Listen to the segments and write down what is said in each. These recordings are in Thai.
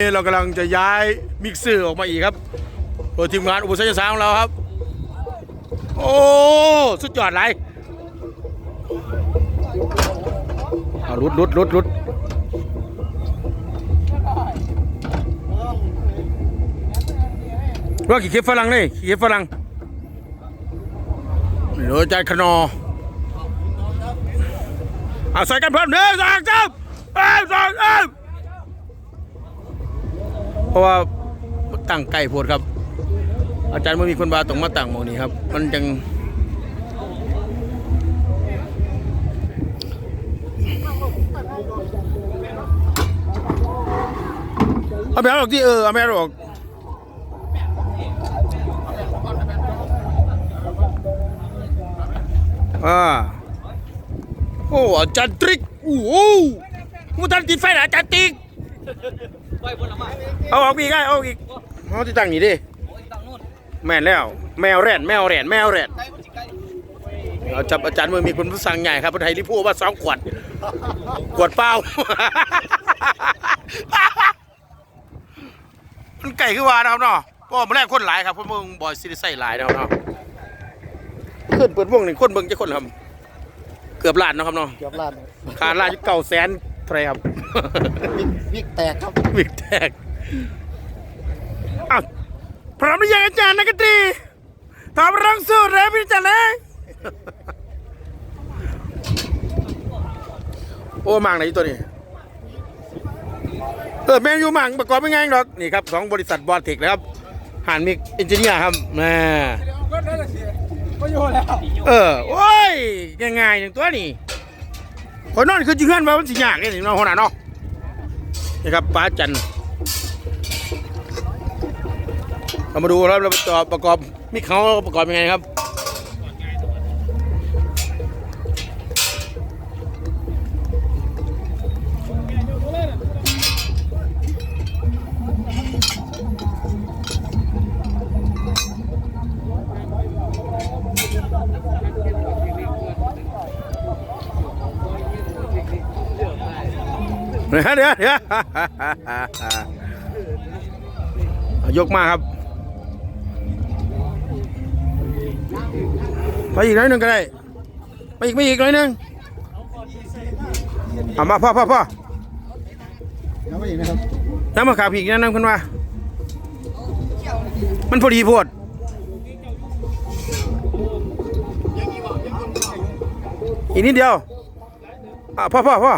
เรากำลังจะย้ายมิกเซอร์ออกมาอีกครับโดยทีมงานอุปสรรคสาของเราครับ โอ้สุดยอดเลยเอารุดรุดรุดรุดว่ากี่เข็บฝรั่งนี่กี่เข็บฝรั่งโดยจานขนอเอาใส่กันเพิ่มหนึ่งสองสามเอ้ยสองเอ้ย ราะว่าตั้งไก่โพดครับ อาจารย์เมื่อมีคนบาต้องมาตั้งหมองนี้ครับ มันจังเอาไปเอาออกที่เออเอาไปเอาออกอ่าโอ้อาจารย์ตริกโอ้โหมุทันติดไฟนะอาจารย์ติ๊ก ริกเอาออกอีกไงเอาออกอีกเอาที่ตั้งนี่ดิแม่นแล้ว แมวแรนแมวแรนแมวแรนเราจับอาจารย์มือมีคุณผู้สั่งใหญ่ครับพระไทยริพูว่าสองขวดขวดเปล่ามันไก่ขึ้นมานะครับเนาะเพราะมันแรกคนหลายครับเพราะมึงบอยซิลิไซหลายนะครับเนาะขึ้นเปิดวงหนึ่งคนเบิ่งจะคนครับ เกือบล้านเนาะครับเนาะเกือบล้านขาดล้านเก่าแสน เท่าไหรครับวิกวิกแตกครับวิกแตกอ้าวพร้อมหรือยังอาจารย์นักดนตรีทำรังสู้แล้วพี่จันเลยโอ้มังไหนตัวนี้เออแมนยูมังประกอบไม่ง่ายหรอกนี่ครับสองบริษัทบอลเทคนะครับหันมิกเอนจิเนียร์ครับแม่เออ โอ้ยง่ายๆอย่างตัวนี้ คนนอนคือจีเพื่อนว่ามันสิยากนี่นี่เนาะหัวหน้าเนาะนี่ครับป้าจันเรามาดูครับเราต่อประกอบมิเขาประกอบยังไงครับ เดี๋ยวเดี๋ยวเดี๋ยวยกมาครับไปอีกหน่อยหนึ่งก็ได้ไปอีกไม่อีกหน่อยหนึ่งเอามาพ่อพ่อพ่อแล้วอีกนะครับน้ำมะขามอีกนิดนึงขึ้นมามันพอดีโพดอีกนิดเดียว อะพ่อพ่อพ่อ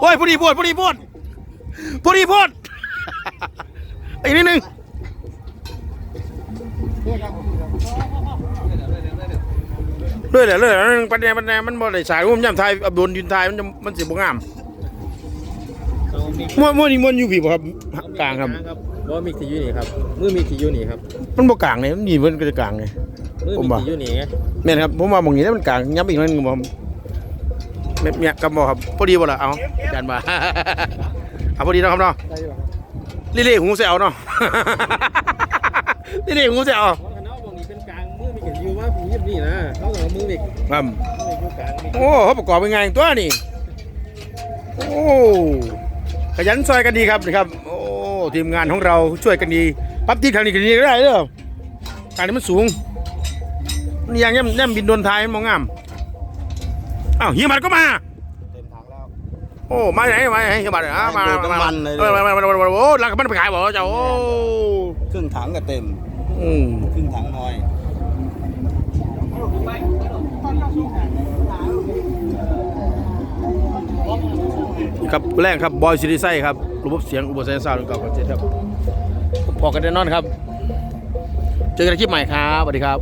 โอ้ยพอดีโพดพอดีโพดพอดีโพดอีกนิดนึงเรื่อยๆเรื่อยๆปัญญาปัญญามันบ่ได้สายผมย่ำไทยอับดุลยืนไทยมันจะมันสิบ่งามม้วนม้วนนี่ม้วนอยู่พี่บ่ครับกลางครับ ว่ามีที่อยู่นี่ครับมือมีที่อยู่นี่ครับมันบ่กลางเลยมันมีมันก็จะกลางเลยมือผมมีว่าที่อยู่นี่ไงแม่นครับผมว่าหมองนี้แล้วมันกลางย้ำอีกหนิดนึงบ่ครับแม่เนี่ยกับบ่ครับพอดีบ่ล่ะเอาอาจารย์ว่าเอาพอดีเนาะครับเนาะได้อยู่ครับลิเล่หูเสียวเนาะลิเล่หูเสียวเพราะคณะวงนี้เป็นกลางมือมีกันอยู่ว่าผมยิบนี่นะเขาต้องเอามือมีครับมืออยู่กลางนี่โอ้เขาประกอบเป็นไงตัวนี่โอ้ขยันซอยกันดีครับนี่ครับโอ้ ทีมงานของเราช่วยกันดีปั๊บที่ทางนี้กันดีก็ได้เด้อทางนี้มันสูงนี่ยังแย่มแย่มบินโดนท้ายมองงามอ้าวเฮียบัตรก็มาเต็มถังแล้วโอ้มาไหนมาไหนเฮียบัตรอะมาดูดน้ำมันเลยเออมามามามามาโอ้ลักมันไปขายบ่เจ้าโอ้ครึ่งถังก็เต็มอืมครึ่งถังน้อยนี่ครับแรกครับบอยซิริไซครับ ระบบเสียงอุปเซนซาวด์กับคอนเซ็ปต์ครับพอกันแน่นอนครับ เจอกันในคลิปใหม่ครับสวัสดีครับ